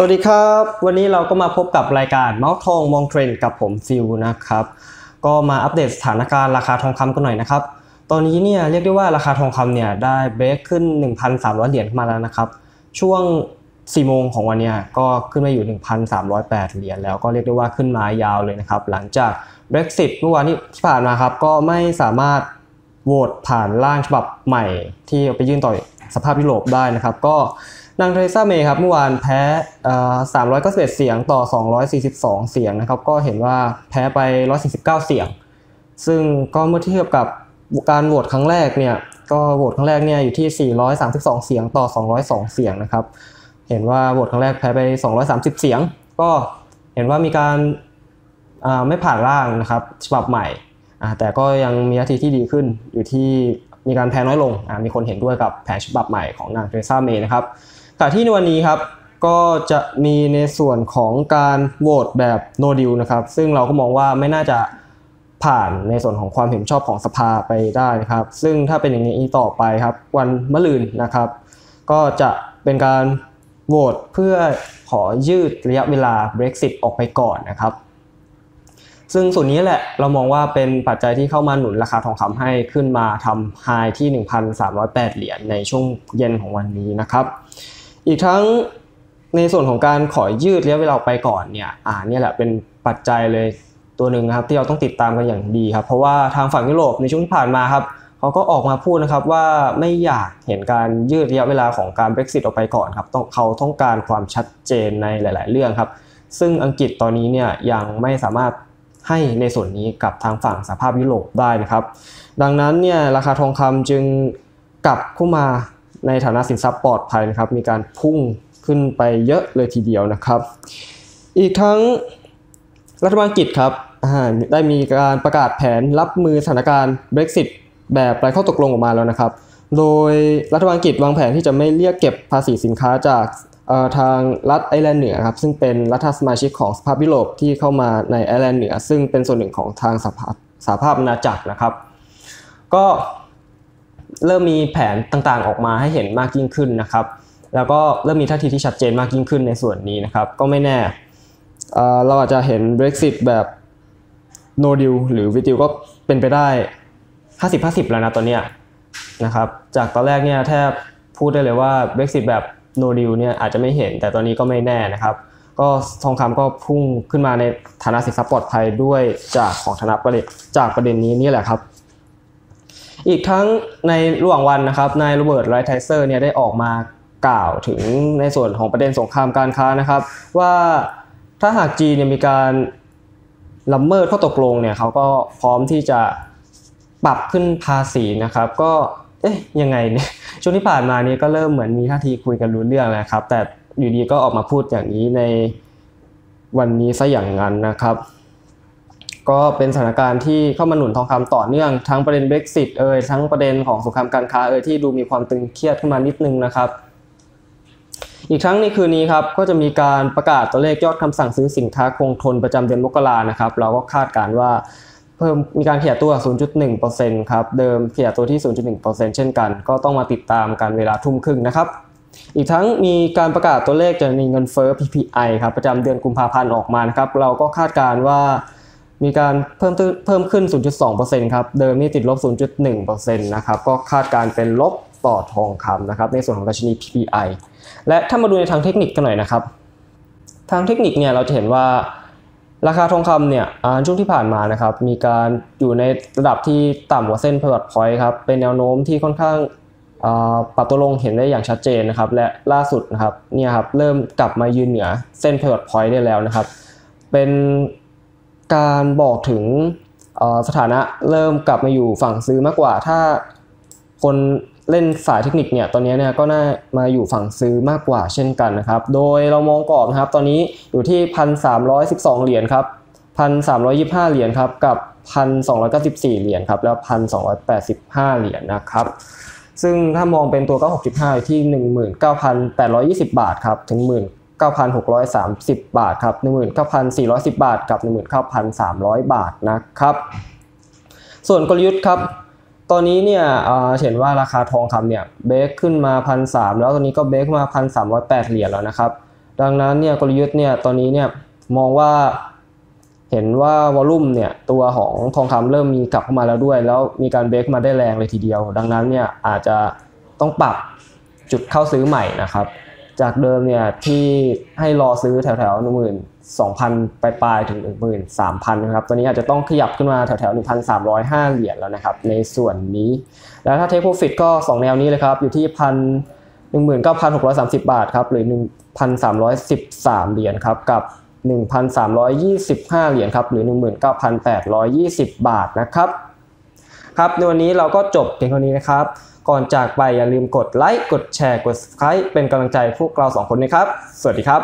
สวัสดีครับ วันนี้เราก็มาพบกับรายการเมาส์ทองมองเทรนด์กับผมฟิลนะครับ ก็มาอัปเดตสถานการณ์ราคาทองคำกันหน่อยนะครับ ตอนนี้เนี่ยเรียกได้ว่าราคาทองคำเนี่ยได้เบรกขึ้น 1,300 เหรียญมาแล้วนะครับ ช่วง 4 โมงของวันนี้ก็ขึ้นมาอยู่ 1,308 เหรียญแล้วก็เรียกได้ว่าขึ้นมายาวเลยนะครับ หลังจาก Brexit เมื่อวานที่ผ่านมาครับก็ไม่สามารถโหวตผ่านร่างฉบับใหม่ ที่ไปยื่นต่อสภาพยุโรปได้นะครับ ก็ นางเทเรซาเมย์ครับเมื่อวานแพ้391 เสียงต่อ 242 เสียงนะครับก็เห็นว่าแพ้ไป 149 เสียง ซึ่งก็เมื่อเทียบกับการโหวตครั้งแรกเนี่ยก็โหวตครั้งแรกเนี่ยอยู่ที่ 432 เสียงต่อ 202 เสียงนะครับเห็นว่าโหวตครั้งแรกแพ้ไป 230 เสียง ก็เห็นว่ามีการไม่ผ่านร่างนะครับฉบับใหม่ แต่ก็ยังมีนาทีที่ดีขึ้นอยู่ที่มีการแพ้น้อยลง มีคนเห็นด้วยกับแผนฉบับใหม่ของนางเทเรซาเมย์นะครับ ขณะที่ในวันนี้ครับก็จะมีในส่วนของการโหวตแบบโนดิวนะครับ ซึ่งเราก็มองว่าไม่น่าจะผ่านในส่วนของความเห็นชอบของสภาไปได้นะครับ ซึ่งถ้าเป็นอย่างนี้ต่อไปครับ วันมะรืนนะครับ ก็จะเป็นการโหวตเพื่อขอยืดระยะเวลา Brexit ออกไปก่อนนะครับ ซึ่งส่วนนี้แหละเรามองว่าเป็นปัจจัยที่เข้ามาหนุนราคาทองคำให้ขึ้นมาทำไฮที่ 1,308 เหรียญในช่วงเย็นของวันนี้นะครับ อีกทั้งในส่วนของการขอยืดระยะเวลาไปก่อนเนี่ยอ่านี่แหละเป็นปัจจัยเลยตัวหนึ่งนะครับที่เราต้องติดตามกันอย่างดีครับเพราะว่าทางฝั่งยุโรปในช่วงที่ผ่านมาครับเขาก็ออกมาพูดนะครับว่าไม่อยากเห็นการยืดระยะเวลาของการ Brexit ออกไปก่อนครับต้องเขาต้องการความชัดเจนในหลาย ๆ เรื่องครับ ซึ่งอังกฤษตอนนี้เนี่ยยังไม่สามารถให้ในส่วนนี้กับทางฝั่งสหภาพยุโรปได้นะครับ ดังนั้นเนี่ยราคาทองคำจึงกลับเข้ามา ในฐานะสินทรัพย์ปลอดภัยนะครับ มีการพุ่งขึ้นไปเยอะเลยทีเดียวนะครับ อีกทั้งรัฐบาลอังกฤษครับได้มีการประกาศแผนรับมือสถานการณ์ Brexit แบบไร้ข้อตกลงออกมาแล้วนะครับ โดยรัฐบาลอังกฤษวางแผนที่จะไม่เรียกเก็บภาษีสินค้าจากทางรัฐไอร์แลนด์เหนือครับซึ่งเป็นรัฐสมาชิกของสภาพยุโรปที่เข้ามาในไอร์แลนด์เหนือ ซึ่งเป็นส่วนหนึ่งของทางสภาพสภาพนาจักรนะครับ ก็ เริ่มมีแผนต่างๆออกมาให้เห็นมากยิ่งขึ้นนะครับ แล้วก็เริ่มมีท่าทีที่ชัดเจนมากยิ่งขึ้นในส่วนนี้นะครับ ก็ไม่แน่เราอาจจะเห็น Brexit แบบ no deal หรือ with deal ก็เป็นไปได้ 50-50 แล้วนะตอนเนี้ยนะครับจากตอนแรกเนี่ยแทบพูดได้เลยว่า Brexit แบบ no deal เนี่ยอาจจะไม่เห็นแต่ตอนนี้ก็ไม่แน่นะครับ ก็ทองคำก็พุ่งขึ้นมาในฐานะสินทรัพย์ปลอดภัยด้วยจากของธนาประเด็นจากประเด็นนี้นี่แหละครับ อีกทั้งในระหว่างวันนะครับนายโรเบิร์ตไรท์ไทเซอร์เนี่ยได้ออกมากล่าวถึงในส่วนของประเด็นสงครามการค้านะครับ ว่าถ้าหากจีนเนี่ยมีการละเมิดข้อตกลงเนี่ยเขาก็พร้อมที่จะปรับขึ้นภาษีนะครับ ก็เอ๊ยยังไงเนี่ยช่วงที่ผ่านมานี้ก็เริ่มเหมือนมีท่าทีคุยกันรู้เรื่องแล้วครับ แต่อยู่ดีก็ออกมาพูดอย่างนี้ในวันนี้ซะอย่างนั้นนะครับ ก็เป็นสถานการณ์ที่เข้ามาหนุนทองคำต่อเนื่องทั้งประเด็น Brexit เอ่ยทั้งประเด็นของสงครามการค้าเอ่ยที่ดูมีความตึงเครียดขึ้นมานิดนึงนะครับอีกครั้งในคืนนี้ครับก็จะมีการประกาศตัวเลขยอดคำสั่งซื้อสินค้าคงทนประจำเดือนมกรานะครับ เราก็คาดการว่าเพิ่มมีการขยายตัว 0.1%ครับเดิมขยายตัวที่ 0.1%เช่นกัน ก็ต้องมาติดตามกันเวลาทุ่มครึ่งนะครับ อีกทั้งมีการประกาศตัวเลขจะมีเงินเฟ้อ PPI ครับประจำเดือนกุมภาพันธ์ออกมานะครับเราก็คาดการว่า มีการเพิ่มเพิ่มขึ้น 0.2%ครับ เดิมนี่ติดลบ 0.1%นะครับ ก็คาดการเป็นลบต่อทองคำนะครับ ในส่วนของดัชนี PPI และถ้ามาดูในทางเทคนิคกันหน่อยนะครับ ทางเทคนิคเนี่ยเราจะเห็นว่าราคาทองคำเนี่ยช่วงที่ผ่านมานะครับ มีการอยู่ในระดับที่ต่ำกว่าเส้น pivot point ครับ เป็นแนวโน้มที่ค่อนข้างปรับตัวลงเห็นได้อย่างชัดเจนนะครับ และล่าสุดนะครับเนี่ยครับเริ่มกลับมายืนเหนือเส้น pivot point ได้แล้วนะครับ เป็น การบอกถึงสถานะเริ่มกลับมาอยู่ฝั่งซื้อมากกว่า ถ้าคนเล่นสายเทคนิคเนี่ยตอนนี้เนี่ยก็น่ามาอยู่ฝั่งซื้อมากกว่าเช่นกันนะครับ โดยเรามองกรอบนะครับตอนนี้อยู่ที่ 1,312 เหรียญครับ 1,325 เหรียญครับกับ 1,294 เหรียญครับแล้ว 1,285 เหรียญนะครับ ซึ่งถ้ามองเป็นตัว 965 อยู่ที่ 19,820 บาทครับถึง 9,630 บาทครับ 19,410 บาทกับ 19,300 บาทนะครับ ส่วนกลยุทธ์ครับตอนนี้เนี่ยเห็นว่าราคาทองคำเนี่ยเบรกขึ้นมา1,300แล้วตอนนี้ก็เบรกมา1,308เหรียญแล้วนะครับ ดังนั้นเนี่ยกลยุทธ์เนี่ยตอนนี้เนี่ยมองว่าเห็นว่าวอลลุ่มเนี่ยตัวของทองคำเริ่มมีกลับเข้ามาแล้วด้วย แล้วมีการเบรกมาได้แรงเลยทีเดียว ดังนั้นเนี่ยอาจจะต้องปรับจุดเข้าซื้อใหม่นะครับ จากเดิมเนี่ยที่ให้รอซื้อแถวแถวหนึ่งหมื่นสองพันปลายๆถึงหนึ่งหมื่นสามพันนะครับตอนนี้อาจจะต้องขยับขึ้นมาแถวแถวหนึ่งพันสามร้อยห้าเหรียญแล้วนะครับในส่วนนี้ แล้วถ้าเทคโปรฟิตก็2แนวนี้เลยครับอยู่ที่พันหนึ่งหมื่นเก้าพันหกร้อยสามสิบบาทครับหรือหนึ่งพันสามร้อยสิบสามเหรียญครับกับหนึ่งพันสามร้อยยี่สิบห้าเหรียญครับหรือหนึ่งหมื่นเก้าพันแปดร้อยยี่สิบบาทนะครับครับในวันนี้เราก็จบเพียงเท่านี้นะครับ ก่อนจากไปอย่าลืมกดไลค์กดแชร์กด subscribe เป็นกำลังใจพวกเราสองคนนะครับ สวัสดีครับ